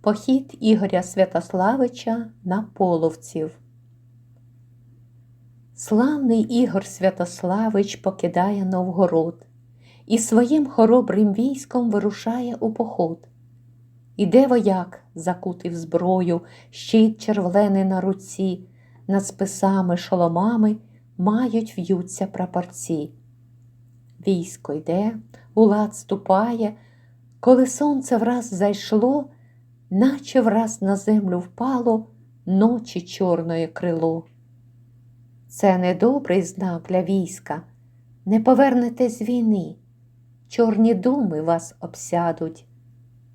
Похід Ігоря Святославича на половців. Славний Ігор Святославич покидає Новгород і своїм хоробрим військом вирушає у поход. Іде вояк, закутий в зброю, щит червлений на руці, над списами, шоломами мають в'ються прапорці. Військо йде, у лад ступає, коли сонце враз зайшло, наче враз на землю впало ночі чорної крило. Це недобрий знак для війська, не повернете з війни, чорні думи вас обсядуть,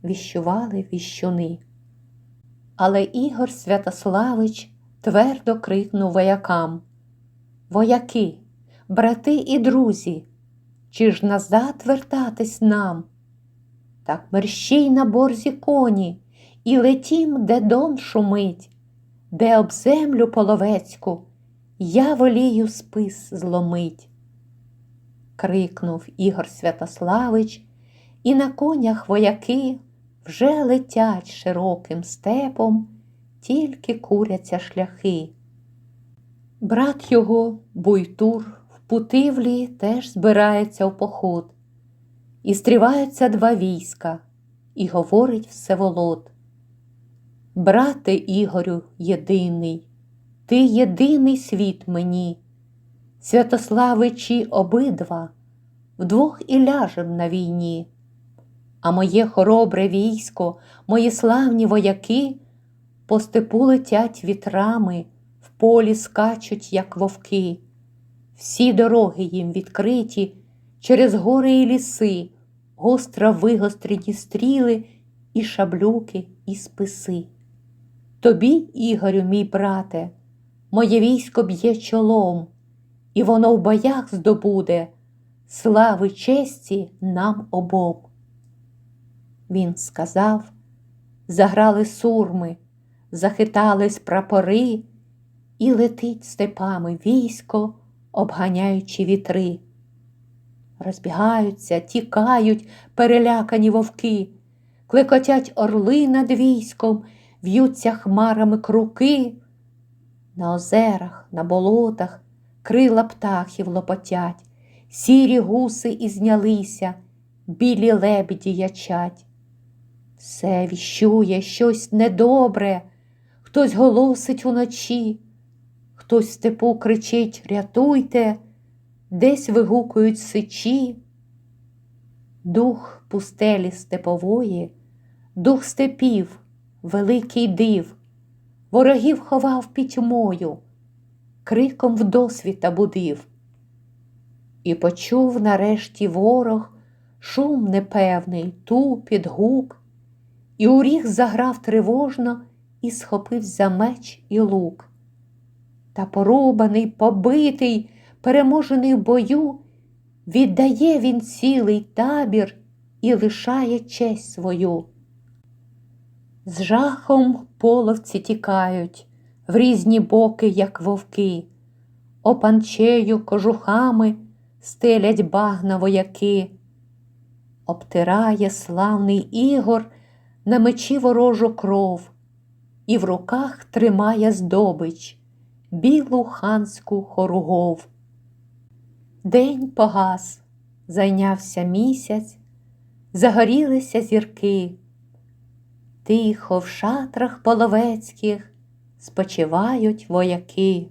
віщували віщуни. Але Ігор Святославич твердо крикнув воякам Вояки, брати і друзі, чи ж назад вертатись нам? Так мерщій на борзі коні, і летім, де дон шумить, де об землю половецьку я волію спис зломить. Крикнув Ігор Святославич, і на конях вояки вже летять широким степом, тільки куряться шляхи. Брат його, Буйтур, в Путивлі теж збирається в поход. І стріваються два війська, і говорить Всеволод. Брате Ігорю єдиний, ти єдиний світ мені, Святославичі обидва, вдвох і ляжем на війні, а моє хоробре військо, мої славні вояки по степу летять вітрами, в полі скачуть, як вовки, всі дороги їм відкриті через гори і ліси, гостро вигострені стріли і шаблюки, і списи. Тобі, Ігорю, мій брате, моє військо б'є чолом, і воно в боях здобуде слави честі нам обом. Він сказав, заграли сурми, захитались прапори, і летить степами військо, обганяючи вітри. Розбігаються, тікають перелякані вовки, клекотять орли над військом, в'ються хмарами круки. На озерах, на болотах крила птахів лопотять, сірі гуси ізнялися, білі лебеді ячать. Все віщує щось недобре, хтось голосить уночі, хтось в степу кричить Рятуйте, десь вигукують сичі. Дух пустелі степової, дух степів, великий див, ворогів ховав пітьмою, криком вдосвіта будив. І почув нарешті ворог шум непевний, тупіт, гук, і у ріг заграв тривожно і схопив за меч і лук. Та порубаний, побитий, переможений в бою, віддає він цілий табір і лишає честь свою. З жахом половці тікають в різні боки, як вовки, опанчею кожухами стелять багна вояки, обтирає славний Ігор на мечі ворожу кров, і в руках тримає здобич, білу ханську хоругов. День погас, зайнявся місяць, загорілися зірки. Тихо в шатрах половецьких спочивають вояки.